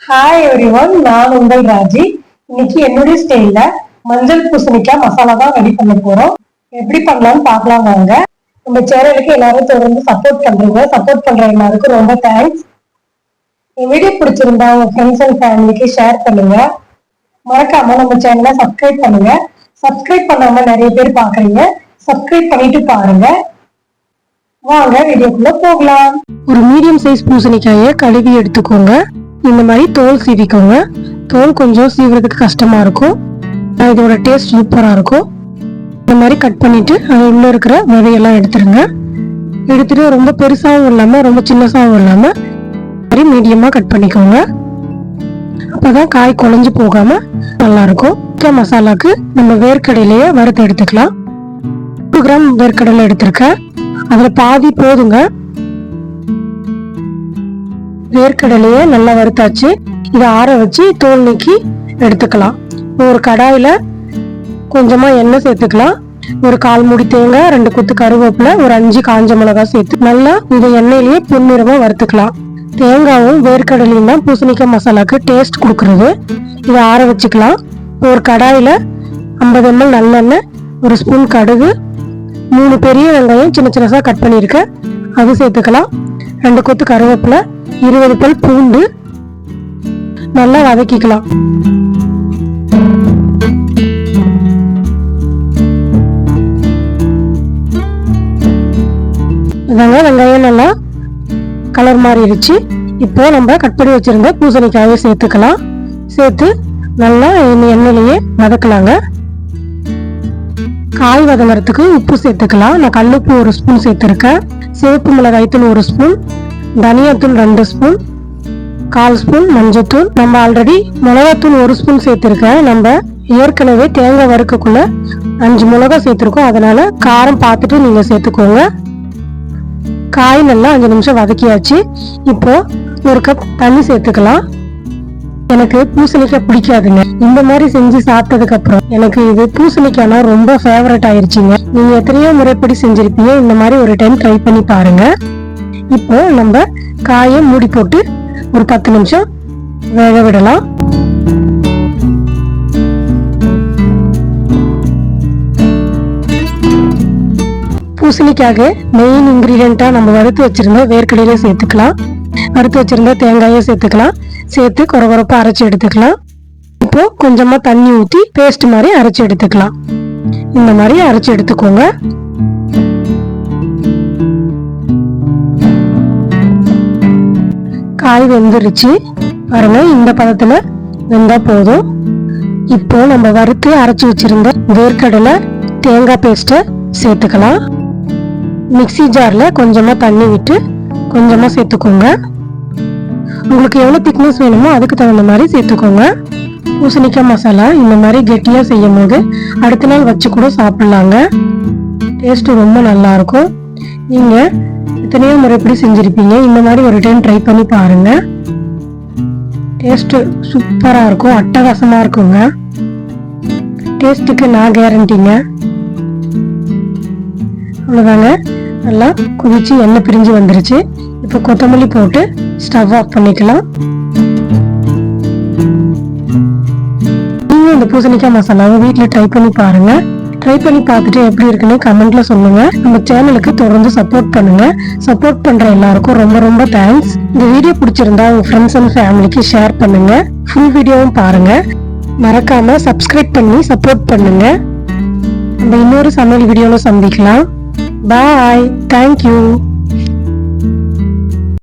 Hi every one நான் உங்கள் ராஜி. இன்னைக்கு என்னுடைய ஸ்டைல மஞ்சள் பூசணிக்காய் மசாலா தான் ரெடி பண்ண போறோம். எப்படி பண்ணலாம்னு பார்க்கலாம் வாங்க. நம்ம சேனலுக்கு எல்லாரும் தொடர்ந்து சப்போர்ட் பண்றீங்க. சப்போர்ட் பண்ற எல்லாருக்கும் ரொம்ப தேங்க்ஸ் என் வீடியோ பிடிச்சிருந்தா உங்க ஃப்ரெண்ட்ஸ் அண்ட் ஃபேமிலிக்கு ஷேர் பண்ணுங்க. மறக்காம நம்ம சேனலை சப்ஸ்கிரைப் பண்ணுங்க. சப்ஸ்கிரைப் பண்ணாம நிறைய பேர் பாக்குறீங்க சப்ஸ்கிரைப் பண்ணிட்டு பாருங்க. வாங்க வீடியோக்குள்ள போகலாம். ஒரு மீடியம் சைஸ் பூசணிக்காயை கழுவி எடுத்துக்கோங்க. இந்த மாதிரி தோல் சீவிக்கோங்க. தோல் கொஞ்சம் சீவுறதுக்கு கஷ்டமாக இருக்கும். இதோட டேஸ்ட் சூப்பராக இருக்கும். இந்த மாதிரி கட் பண்ணிட்டு அது உள்ளே இருக்கிற விதையெல்லாம் எடுத்துருங்க. எடுத்துட்டு ரொம்ப பெருசாகவும் இல்லாமல் ரொம்ப சின்னசாகவும் இல்லாமல் இந்த மாதிரி கட் பண்ணிக்கோங்க. அப்போ தான் காய் குழஞ்சி போகாமல் நல்லாயிருக்கும் இருக்கும். மசாலாவுக்கு மசாலாக்கு நம்ம வேர்க்கடையிலேயே வறுத்து எடுத்துக்கலாம். டூ கிராம் வேர்க்கடலை எடுத்திருக்கேன். அதில் பாதி போதுங்க. வேர்க்கடலையே நல்லா வறுத்தாச்சு. இதை ஆற வச்சு தோல் நீக்கி எடுத்துக்கலாம். ஒரு கடாயில கொஞ்சமா எண்ணெய் சேர்த்துக்கலாம். ஒரு கால் மூடி தேங்காய் ரெண்டு குத்து கருவேப்பில ஒரு அஞ்சு காஞ்ச மிளகாய் சேர்த்து நல்லா இந்த எண்ணெயிலேயே பொன்னிறமா வறுத்துக்கலாம். தேங்காவும் வேர்க்கடலையும் தான் பூசணிக்காய் மசாலாக்கு டேஸ்ட் கொடுக்கறது. இதை ஆற வச்சுக்கலாம். ஒரு கடாயில ஐம்பது எம்எல் நல்லெண்ணெய் ஒரு ஸ்பூன் கடுகு மூணு பெரிய வெங்காயம் சின்ன சின்னதாக கட் பண்ணியிருக்கேன். அது சேர்த்துக்கலாம். ரெண்டு கொத்து கருவேப்பிலை இருபது பல் பூண்டு நல்லா வதக்கிக்கலாம். இதாங்க வெங்காயம் நல்லா கலர் மாறிடுச்சு. இப்போ நம்ம கட் பண்ணி வச்சிருந்த பூசணிக்காயை சேர்த்துக்கலாம். சேர்த்து நல்லா எண்ணெயிலேயே வதக்கலாங்க காய் வதங்கிறதுக்கு உப்பு சேர்த்துக்கலாம். நான் கல்லுப்பு ஒரு ஸ்பூன் சேர்த்துருக்கேன். சிவப்பு மிளகாய்த்தூள் ஒரு ஸ்பூன் தனியாத்தூள் ரெண்டு ஸ்பூன் கால் ஸ்பூன் மஞ்சத்தூள். நம்ம ஆல்ரெடி மிளகாத்தூள் ஒரு ஸ்பூன் சேர்த்துருக்கேன். நம்ம ஏற்கனவே தேங்காய் வறுக்கக்குள்ள அஞ்சு மிளகா சேர்த்துருக்கோம். அதனால காரம் பார்த்துட்டு நீங்க சேர்த்துக்கோங்க. காய் நல்லா அஞ்சு நிமிஷம் வதக்கியாச்சு. இப்போ ஒரு கப் தண்ணி சேர்த்துக்கலாம். எனக்கு பூசணிக்காய் பிடிக்காதுங்க. இந்த மாதிரி செஞ்சு சாப்பிட்டதுக்கு அப்புறம் எனக்கு இது பூசணிக்காய்னா ரொம்ப ஃபேவரட் ஆயிருச்சுங்க. நீங்க எத்தனையோ முறைப்படி செஞ்சிருப்பீங்க. இந்த மாதிரி ஒரு டைம் ட்ரை பண்ணி பாருங்க. இப்போ நம்ம காயை மூடி போட்டு ஒரு பத்து நிமிஷம் வேக விடலாம். பூசணிக்காக மெயின் இன்கிரீடியண்டா நம்ம வறுத்து வச்சிருந்த வேர்க்கடையில சேர்த்துக்கலாம். வறுத்து வச்சிருந்த தேங்காயை சேர்த்துக்கலாம். சேர்த்து கொரகொரப்பா அரைச்சி எடுத்துக்கலாம். இப்போ கொஞ்சமா தண்ணி ஊத்தி பேஸ்ட் மாதிரி அரைச்சி எடுத்துக்கலாம். இந்த மாதிரி அரைச்சி எடுத்துக்கோங்க. காய் வெந்துருச்சு. பாருங்க இந்த பதத்துல வெந்தா போதும். இப்போ நம்ம வறுத்து அரைச்சி வச்சிருந்த வேர்க்கடலை தேங்காய் பேஸ்ட்டை சேர்த்துக்கலாம். மிக்ஸி ஜாரில் கொஞ்சமாக தண்ணி விட்டு கொஞ்சமாக சேர்த்துக்கோங்க. உங்களுக்கு எவ்வளோ திக்னஸ் வேணுமோ அதுக்கு தகுந்த மாதிரி சேர்த்துக்கோங்க. பூசணிக்காய் மசாலா இந்த மாதிரி கெட்டியாக செய்யும் போது அடுத்த நாள் வச்சு கூட சாப்பிட்லாங்க. டேஸ்ட்டு ரொம்ப நல்லாயிருக்கும் நீங்கள் நீங்க எத்தனையோ முறைப்படி செஞ்சிருப்பீங்க. இந்த மாதிரி ஒரு டைம் ட்ரை பண்ணி பாருங்க. டேஸ்ட் சூப்பரா இருக்கும் அட்டகாசமா இருக்குங்க. டேஸ்ட்டுக்கு நான் கேரண்டிங்க அவ்வளோதாங்க நல்லா குதிச்சு எண்ணெய் பிரிஞ்சு வந்துருச்சு. இப்போ கொத்தமல்லி போட்டு ஸ்டவ் ஆஃப் பண்ணிக்கலாம். நீங்கள் இந்த பூசணிக்காய் மசாலாவை வீட்டில் ட்ரை பண்ணி பாருங்கள் ட்ரை பண்ணி பார்த்துட்டு எப்படி இருக்குன்னு கமெண்ட்ல சொல்லுங்க. நம்ம சேனலுக்கு தொடர்ந்து சப்போர்ட் பண்ணுங்க. சப்போர்ட் பண்ற எல்லாருக்கும் ரொம்ப ரொம்ப தேங்க்ஸ் இந்த வீடியோ பிடிச்சிருந்தா உங்க ஃப்ரெண்ட்ஸ் அண்ட் ஃபேமிலிக்கு ஷேர் பண்ணுங்க. ஃபுல் வீடியோவும் பாருங்க. மறக்காம சப்ஸ்கிரைப் பண்ணி சப்போர்ட் பண்ணுங்க. நம்ம இன்னொரு சமையல் வீடியோவில் சந்திக்கலாம். Bye thank you